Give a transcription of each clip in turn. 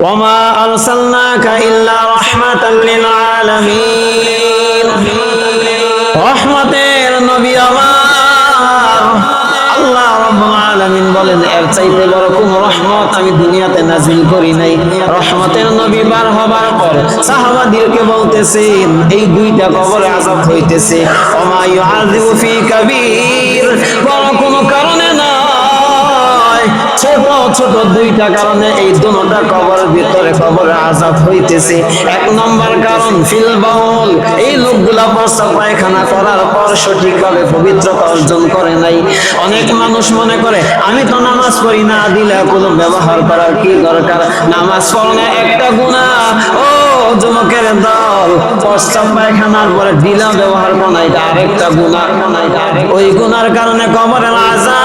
وما أرسلناك إلا رحمة للعالمين রহমতের নবী আমার আল্লাহ রাব্বুল আলামিন বলেন এর চাইতে বড় কোন রহমত আমি দুনিয়াতে নাজিল করি নাই রহমতের নবী বার হবার পর সাহাবাদেরকে বলতেছেন এই দুইটা কবরে আযাব হইতেছে ওমা ইউআযিবু ফি কাবীর বড় ছোট দুইটা কারণে এই দুটা কবরের ভিতরে কবরে আজাব হইতেছে। এক নম্বর কারণ, ফিল বাউল। এই লোকগুলা প্রস্তাব পায়খানা করার পর সঠিকভাবে পবিত্রতা অর্জন করে নাই। অনেক মানুষ মনে করে, আমি তো নামাজ পড়ি না, দিলে কোনো ব্যবহার করার কি দরকার? নামাজ পড়লে একটা গুণা ও যুবকের দল, প্রস্তাব পায়খানার পরে দিলা ব্যবহার এটা আরেকটা গুণা ওই গুনার কারণে কবরের আজাব দুই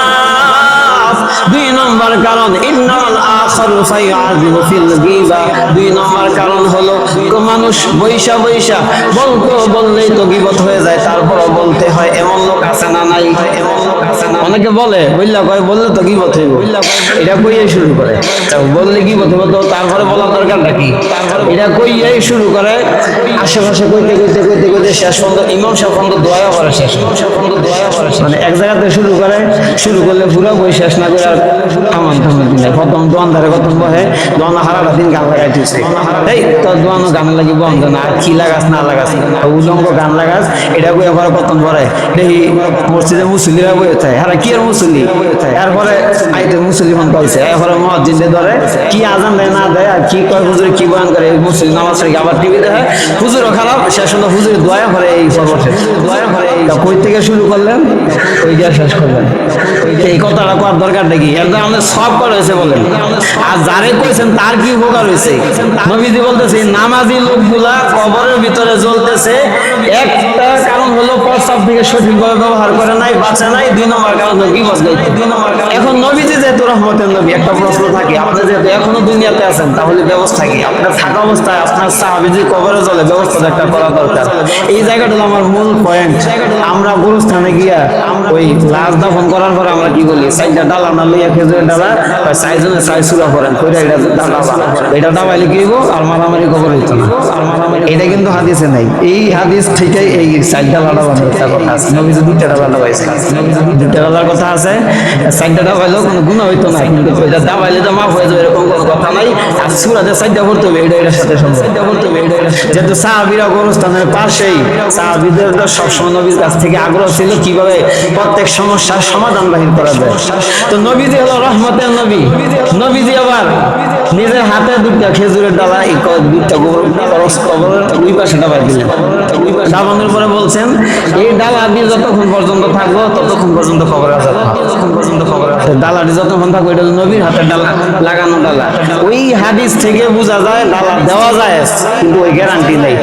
নম্বর কারণ ইন্নাল আখারু ফাইয়াযিবু ফিল গীবা। দুই নম্বর কারণ হলো কো মানুষ বৈশা বৈশা বলতো বললেই তো গীবত হয়ে যায়, তারপরও বলতে হয়, এমন লোক আছে না নাই? এমন লোক অনেকে বলে, বললা কয়, বললে তো গীবত হইব এটা কইয়াই শুরু করে। বললে গীবত হইব তো তারপরে বলার দরকারটা কি? এটা কইয়াই শুরু করে। আশেপাশে কইতে কইতে কইতে কইতে শেষ পর্যন্ত, ইমাম সাহেব পর্যন্ত দোয়া করে শেষ ইমাম সাহেব পর্যন্ত দোয়া করে। মানে এক জায়গাতে শুরু করে, শুরু করলে পুরো বই শেষ না করে আর থামান থামান দিলে। প্রথম দোয়ান ধারে প্রথম বহে, দোয়ান হারাটা দিন গান লাগাই দিচ্ছে এই তোর দোয়ানো গান লাগি বন্ধ না, আর কি লাগাস, না লাগাস? উলঙ্গ গান লাগাস, এটা বই আবার প্রথম পরে। দেখি মসজিদে মুসলিরা বই হারা কি আর মুসলি এরপরে আইতে মুসলিমান পাইছে। এরপরে মসজিদে ধরে কি আজান দেয় না দেয় আর কি কয় হুজুর কি বয়ান করে মুসলিম নামাজ রেখে আবার টিভি দেখে? হুজুরও খারাপ শেষ হলো হুজুর দোয়া করে এই পর্ব শেষ দোয়া করে এই তা কই থেকে শুরু করলেন? ওই দিয়ে শেষ করলেন। এই কথাটা করার দরকার নাকি? আমাদের সব করা হয়েছে বলেন। আর যারে কইছেন তার কি উপকার হয়েছে? নবীজি বলতেছে নামাজি লোকগুলা কবরের ভিতরে জ্বলতেছে একটা কারণ হলো প্রস্তাব সঠিকভাবে ব্যবহার করে নাই বাঁচে নাই দুই নম্বর কারণ কি বসবে এখন নবীজি যেহেতু রহমতের নবী একটা প্রশ্ন থাকে আপনি যেহেতু এখনও দুনিয়াতে আছেন তাহলে ব্যবস্থা কি? আপনার থাকা অবস্থায় আপনার সাহাবিজি কবরে চলে ব্যবস্থা একটা করা দরকার। এই জায়গাটা আমার মূল পয়েন্ট আমরা গুরুস্থানে গিয়া ওই লাশ দাফন করার পরে আমরা কি বলি সাইডটা ডালা না লইয়া খেজুরের ডালা বা সাইজনে সাইজ সুরা করেন কইরা এটা ডালা এটা দাবাইলে কি হইব? আর মারামারি কবর হইতো না। আর মারামারি এটা কিন্তু হাদিসে নাই। এই হাদিস ঠিকই এই সাইড ডালাটা বানানোর কথা আছে। নবীজি দুইটা ডালা দাবাইছে নবীজি দুইটা ডালার কথা আছে। সাইডটা দাবাইলেও কোনো গুণা হইতো না। কিন্তু এটা দাবাইলে তো মাফ যাবে এরকম কোনো কথা নাই। আর সুরাতে সাইডটা করতে হবে, এটা এটার সাথে সম্ভব। সাইডটা করতে হবে এটা এটার সাথে। যেহেতু সাহাবিরা গোরস্থানের পাশেই, সাহাবিদের সবসময় নবীর কাছ থেকে আগ্রহ ছিল কীভাবে প্রত্যেক সমস্যার সমাধান বাহির করা যায়। তো নবীজি হলো রহমতের নবী। নবীজি আবার নিজের হাতে দুইটা খেজুরের ডালা দুইটা খরচ কবরের দুই পাশে ডাবা দিলেন। ডাবানোর পরে বলছেন, এই ডালা দিয়ে যতক্ষণ পর্যন্ত থাকব, ততক্ষণ পর্যন্ত খবর আছে ততক্ষণ পর্যন্ত খবর আছে। ডালাটি যতক্ষণ থাকব, এটা নবীর হাতের ডালা, লাগানো ডালা। ওই হাদিস থেকে বোঝা যায়, ডালা দেওয়া যায়, কিন্তু ওই গ্যারান্টি নেই।